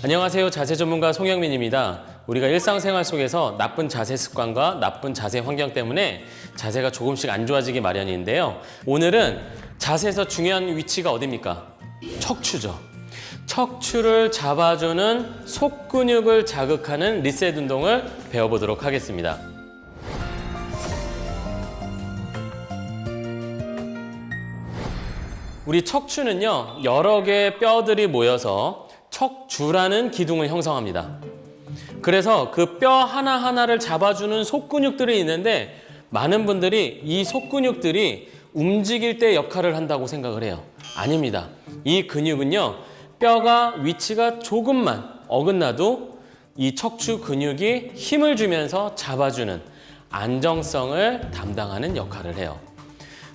안녕하세요. 자세 전문가 송영민입니다. 우리가 일상생활 속에서 나쁜 자세 습관과 나쁜 자세 환경 때문에 자세가 조금씩 안 좋아지기 마련인데요. 오늘은 자세에서 중요한 위치가 어디입니까? 척추죠. 척추를 잡아주는 속근육을 자극하는 리셋 운동을 배워보도록 하겠습니다. 우리 척추는요, 여러 개의 뼈들이 모여서 척주라는 기둥을 형성합니다. 그래서 그 뼈 하나하나를 잡아주는 속근육들이 있는데 많은 분들이 이 속근육들이 움직일 때 역할을 한다고 생각을 해요. 아닙니다. 이 근육은요, 뼈가 위치가 조금만 어긋나도 이 척추 근육이 힘을 주면서 잡아주는 안정성을 담당하는 역할을 해요.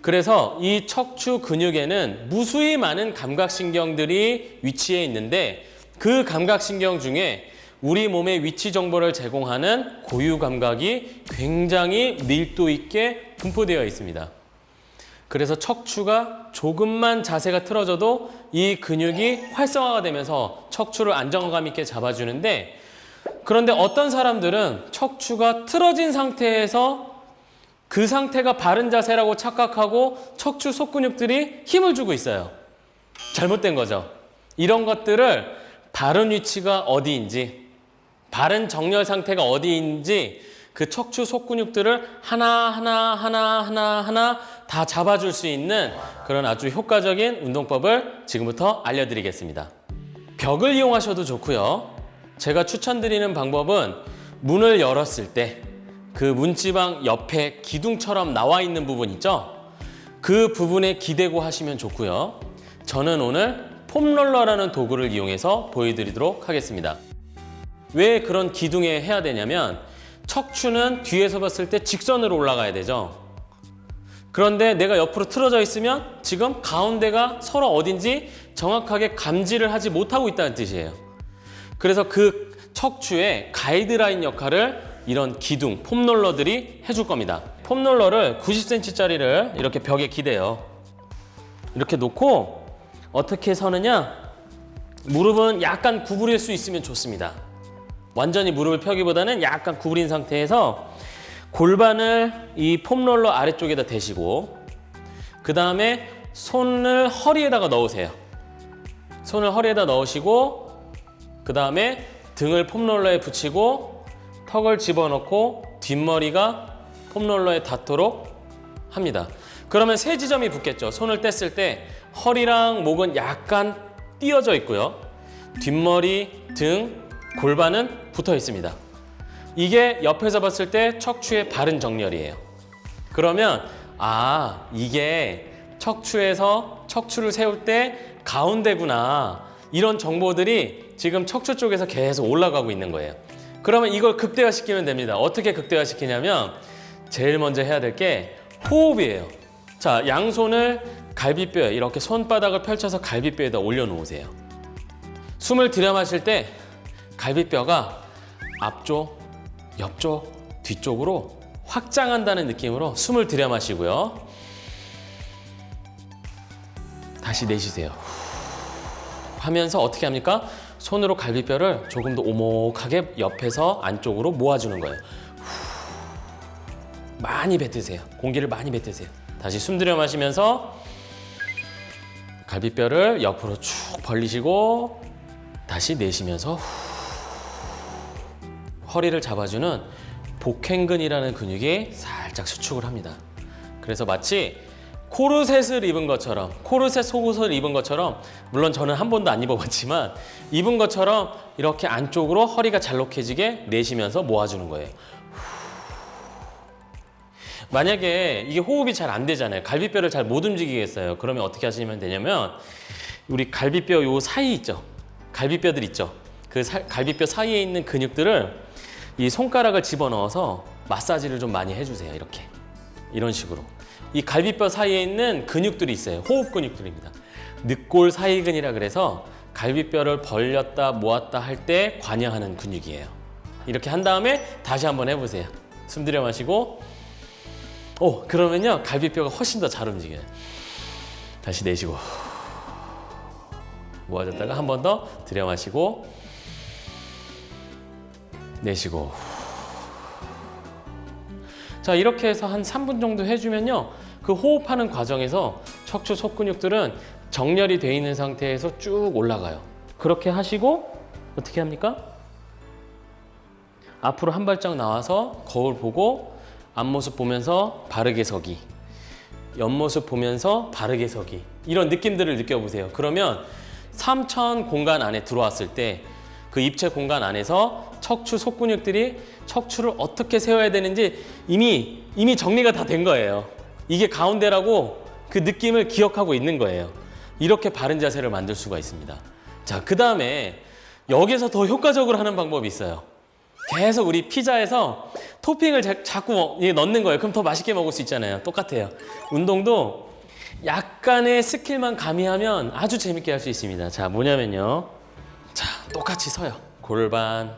그래서 이 척추 근육에는 무수히 많은 감각신경들이 위치해 있는데 그 감각신경 중에 우리 몸의 위치 정보를 제공하는 고유 감각이 굉장히 밀도 있게 분포되어 있습니다. 그래서 척추가 조금만 자세가 틀어져도 이 근육이 활성화가 되면서 척추를 안정감 있게 잡아주는데 그런데 어떤 사람들은 척추가 틀어진 상태에서 그 상태가 바른 자세라고 착각하고 척추 속근육들이 힘을 주고 있어요. 잘못된 거죠. 이런 것들을 바른 위치가 어디인지, 바른 정렬 상태가 어디인지 그 척추 속근육들을 하나하나 하나하나 하나 다 잡아줄 수 있는 그런 아주 효과적인 운동법을 지금부터 알려드리겠습니다. 벽을 이용하셔도 좋고요. 제가 추천드리는 방법은 문을 열었을 때 그 문지방 옆에 기둥처럼 나와 있는 부분 있죠? 그 부분에 기대고 하시면 좋고요. 저는 오늘 폼롤러라는 도구를 이용해서 보여드리도록 하겠습니다. 왜 그런 기둥에 해야 되냐면 척추는 뒤에서 봤을 때 직선으로 올라가야 되죠. 그런데 내가 옆으로 틀어져 있으면 지금 가운데가 서로 어딘지 정확하게 감지를 하지 못하고 있다는 뜻이에요. 그래서 그 척추의 가이드라인 역할을 이런 기둥, 폼롤러들이 해줄 겁니다. 폼롤러를 90cm짜리를 이렇게 벽에 기대요. 이렇게 놓고 어떻게 서느냐? 무릎은 약간 구부릴 수 있으면 좋습니다. 완전히 무릎을 펴기보다는 약간 구부린 상태에서 골반을 이 폼롤러 아래쪽에다 대시고 그 다음에 손을 허리에다가 넣으세요. 손을 허리에다 넣으시고 그 다음에 등을 폼롤러에 붙이고 턱을 집어넣고 뒷머리가 폼롤러에 닿도록 합니다. 그러면 세 지점이 붙겠죠. 손을 뗐을 때 허리랑 목은 약간 띄어져 있고요. 뒷머리, 등, 골반은 붙어 있습니다. 이게 옆에서 봤을 때 척추의 바른 정렬이에요. 그러면 아 이게 척추에서 척추를 세울 때 가운데구나 이런 정보들이 지금 척추 쪽에서 계속 올라가고 있는 거예요. 그러면 이걸 극대화시키면 됩니다. 어떻게 극대화시키냐면 제일 먼저 해야 될 게 호흡이에요. 자 양손을 갈비뼈에 이렇게 손바닥을 펼쳐서 갈비뼈에다 올려놓으세요. 숨을 들여 마실 때 갈비뼈가 앞쪽, 옆쪽, 뒤쪽으로 확장한다는 느낌으로 숨을 들여 마시고요. 다시 내쉬세요. 하면서 어떻게 합니까? 손으로 갈비뼈를 조금 더 오목하게 옆에서 안쪽으로 모아주는 거예요. 많이 뱉으세요. 공기를 많이 뱉으세요. 다시 숨 들여 마시면서 갈비뼈를 옆으로 쭉 벌리시고 다시 내쉬면서 허리를 잡아주는 복행근이라는 근육이 살짝 수축을 합니다. 그래서 마치 코르셋을 입은 것처럼 코르셋 속옷을 입은 것처럼 물론 저는 한 번도 안 입어봤지만 입은 것처럼 이렇게 안쪽으로 허리가 잘록해지게 내쉬면서 모아주는 거예요. 만약에 이게 호흡이 잘 안 되잖아요. 갈비뼈를 잘 못 움직이겠어요. 그러면 어떻게 하시면 되냐면 우리 갈비뼈 요 사이 있죠. 갈비뼈들 있죠. 그 사- 갈비뼈 사이에 있는 근육들을 이 손가락을 집어넣어서 마사지를 좀 많이 해주세요. 이렇게 이런 식으로 이 갈비뼈 사이에 있는 근육들이 있어요. 호흡 근육들입니다. 늑골 사이근이라 그래서 갈비뼈를 벌렸다 모았다 할 때 관여하는 근육이에요. 이렇게 한 다음에 다시 한번 해보세요. 숨 들여 마시고 오 그러면요 갈비뼈가 훨씬 더 잘 움직여요. 다시 내쉬고 모아졌다가 한 번 더 들여 마시고 내쉬고. 자, 이렇게 해서 한 3분 정도 해주면요. 그 호흡하는 과정에서 척추 속근육들은 정렬이 돼 있는 상태에서 쭉 올라가요. 그렇게 하시고 어떻게 합니까? 앞으로 한 발짝 나와서 거울 보고 앞모습 보면서 바르게 서기. 옆모습 보면서 바르게 서기. 이런 느낌들을 느껴보세요. 그러면 3천 공간 안에 들어왔을 때 그 입체 공간 안에서 척추 속근육들이 척추를 어떻게 세워야 되는지 이미 이미 정리가 다 된 거예요. 이게 가운데라고 그 느낌을 기억하고 있는 거예요. 이렇게 바른 자세를 만들 수가 있습니다. 자, 그 다음에 여기서 더 효과적으로 하는 방법이 있어요. 계속 우리 피자에서 토핑을 자, 자꾸 예, 넣는 거예요. 그럼 더 맛있게 먹을 수 있잖아요. 똑같아요. 운동도 약간의 스킬만 가미하면 아주 재밌게 할 수 있습니다. 자, 뭐냐면요. 자, 똑같이 서요. 골반,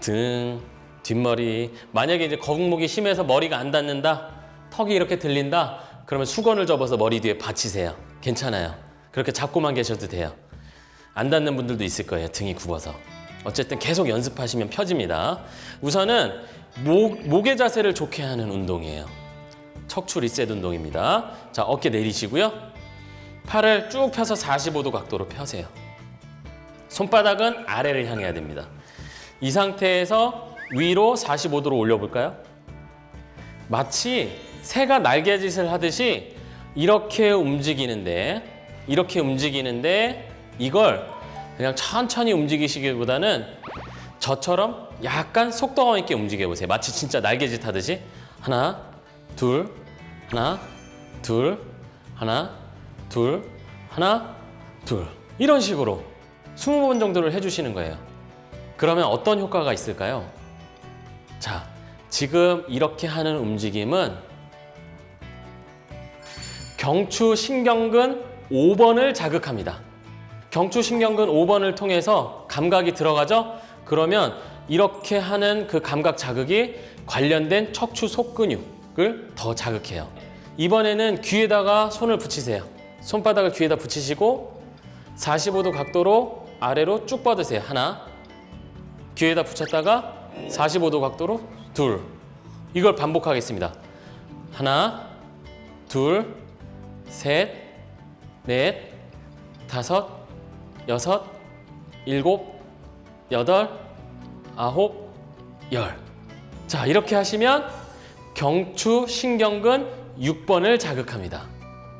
등, 뒷머리. 만약에 이제 거북목이 심해서 머리가 안 닿는다, 턱이 이렇게 들린다, 그러면 수건을 접어서 머리 뒤에 받치세요. 괜찮아요. 그렇게 잡고만 계셔도 돼요. 안 닿는 분들도 있을 거예요. 등이 굽어서. 어쨌든 계속 연습하시면 펴집니다. 우선은 목, 목의 자세를 좋게 하는 운동이에요. 척추 리셋 운동입니다. 자, 어깨 내리시고요. 팔을 쭉 펴서 45도 각도로 펴세요. 손바닥은 아래를 향해야 됩니다. 이 상태에서 위로 45도로 올려볼까요? 마치 새가 날개짓을 하듯이 이렇게 움직이는데 이렇게 움직이는데 이걸 그냥 천천히 움직이시기보다는 저처럼 약간 속도감 있게 움직여 보세요. 마치 진짜 날개짓 하듯이 하나, 둘, 하나, 둘, 하나, 둘, 하나, 둘 이런 식으로 20번 정도를 해주시는 거예요. 그러면 어떤 효과가 있을까요? 자, 지금 이렇게 하는 움직임은 경추 신경근 5번을 자극합니다. 경추 신경근 5번을 통해서 감각이 들어가죠? 그러면 이렇게 하는 그 감각 자극이 관련된 척추 속근육을 더 자극해요. 이번에는 귀에다가 손을 붙이세요. 손바닥을 귀에다 붙이시고 45도 각도로 아래로 쭉 뻗으세요. 하나. 귀에다 붙였다가 45도 각도로 둘. 이걸 반복하겠습니다. 하나, 둘, 셋, 넷, 다섯, 여섯, 일곱, 여덟, 아홉, 열. 자, 이렇게 하시면 경추 신경근 6번을 자극합니다.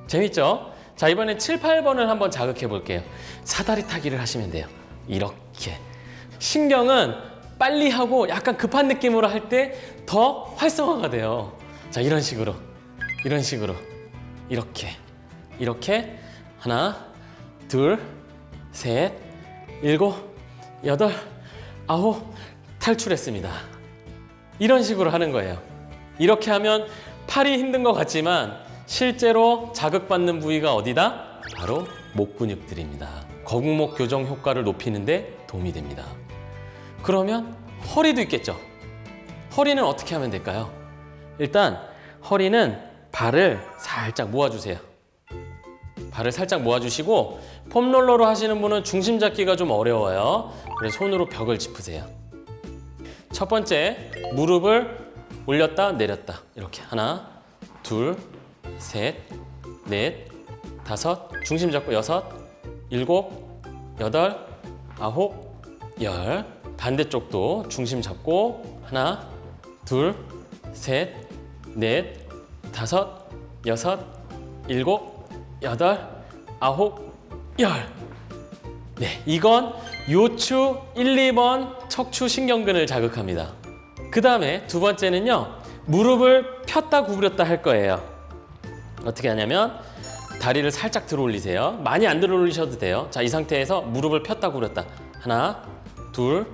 재밌죠? 자, 이번엔 7, 8번을 한번 자극해 볼게요. 사다리 타기를 하시면 돼요. 이렇게. 신경은 빨리 하고 약간 급한 느낌으로 할 때 더 활성화가 돼요. 자, 이런 식으로. 이런 식으로. 이렇게. 이렇게. 하나, 둘, 셋, 일곱, 여덟, 아홉, 탈출했습니다. 이런 식으로 하는 거예요. 이렇게 하면 팔이 힘든 것 같지만 실제로 자극받는 부위가 어디다? 바로 목 근육들입니다. 거북목 교정 효과를 높이는데 도움이 됩니다. 그러면 허리도 있겠죠. 허리는 어떻게 하면 될까요? 일단 허리는 발을 살짝 모아주세요. 발을 살짝 모아주시고 폼롤러로 하시는 분은 중심 잡기가 좀 어려워요. 그래서 손으로 벽을 짚으세요. 첫 번째 무릎을 올렸다 내렸다 이렇게 하나 둘 셋 넷 다섯 중심 잡고 여섯 일곱 여덟 아홉 열 반대쪽도 중심 잡고 하나 둘 셋 넷 다섯 여섯 일곱 여덟 아홉 열 네, 이건 요추 1, 2번 척추 신경근을 자극합니다. 그 다음에 두 번째는요, 무릎을 폈다 구부렸다 할 거예요. 어떻게 하냐면, 다리를 살짝 들어 올리세요. 많이 안 들어 올리셔도 돼요. 자, 이 상태에서 무릎을 폈다 구부렸다. 하나, 둘,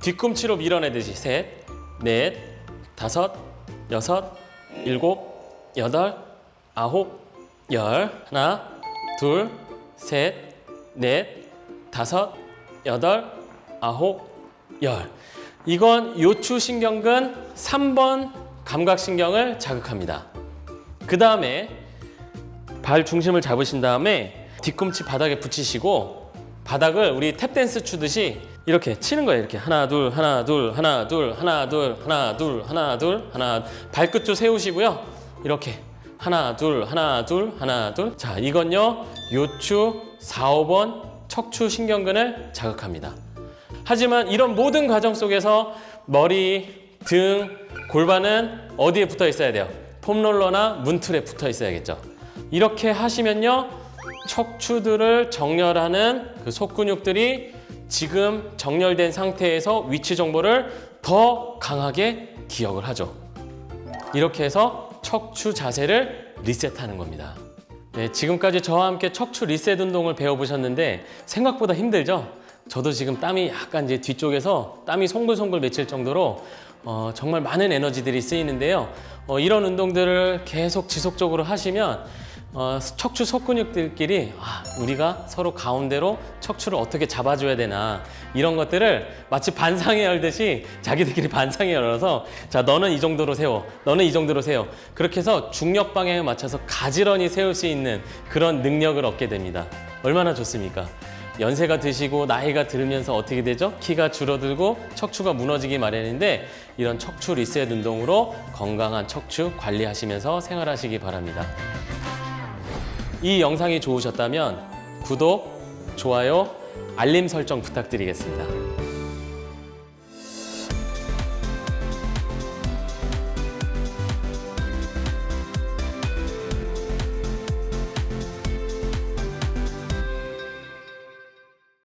뒤꿈치로 밀어내듯이 셋, 넷, 다섯, 여섯, 일곱, 여덟, 아홉, 열. 하나, 둘, 셋, 넷, 다섯, 여덟, 아홉, 열. 이건 요추 신경근 3번 감각신경을 자극합니다. 그 다음에 발 중심을 잡으신 다음에 뒤꿈치 바닥에 붙이시고 바닥을 우리 탭댄스 추듯이 이렇게 치는 거예요. 이렇게 하나 둘 하나 둘 하나 둘 하나 둘 하나 둘 하나 둘 하나 발끝도 세우시고요. 이렇게 하나 둘 하나 둘 하나 둘. 자 이건요 요추 4, 5번 척추 신경근을 자극합니다. 하지만 이런 모든 과정 속에서 머리, 등, 골반은 어디에 붙어 있어야 돼요? 폼롤러나 문틀에 붙어 있어야겠죠. 이렇게 하시면요 척추들을 정렬하는 그 속근육들이 지금 정렬된 상태에서 위치 정보를 더 강하게 기억을 하죠. 이렇게 해서 척추 자세를 리셋하는 겁니다. 네, 지금까지 저와 함께 척추 리셋 운동을 배워보셨는데 생각보다 힘들죠? 저도 지금 땀이 약간 이제 뒤쪽에서 땀이 송글송글 맺힐 정도로 어, 정말 많은 에너지들이 쓰이는데요. 어, 이런 운동들을 계속 지속적으로 하시면 어, 척추 속근육들끼리 아, 우리가 서로 가운데로 척추를 어떻게 잡아줘야 되나 이런 것들을 마치 반상회 열듯이 자기들끼리 반상회 열어서 자 너는 이 정도로 세워 너는 이 정도로 세워 그렇게 해서 중력 방향에 맞춰서 가지런히 세울 수 있는 그런 능력을 얻게 됩니다 얼마나 좋습니까 연세가 드시고 나이가 들으면서 어떻게 되죠? 키가 줄어들고 척추가 무너지기 마련인데 이런 척추 리셋 운동으로 건강한 척추 관리하시면서 생활하시기 바랍니다. 이 영상이 좋으셨다면 구독, 좋아요, 알림 설정 부탁드리겠습니다.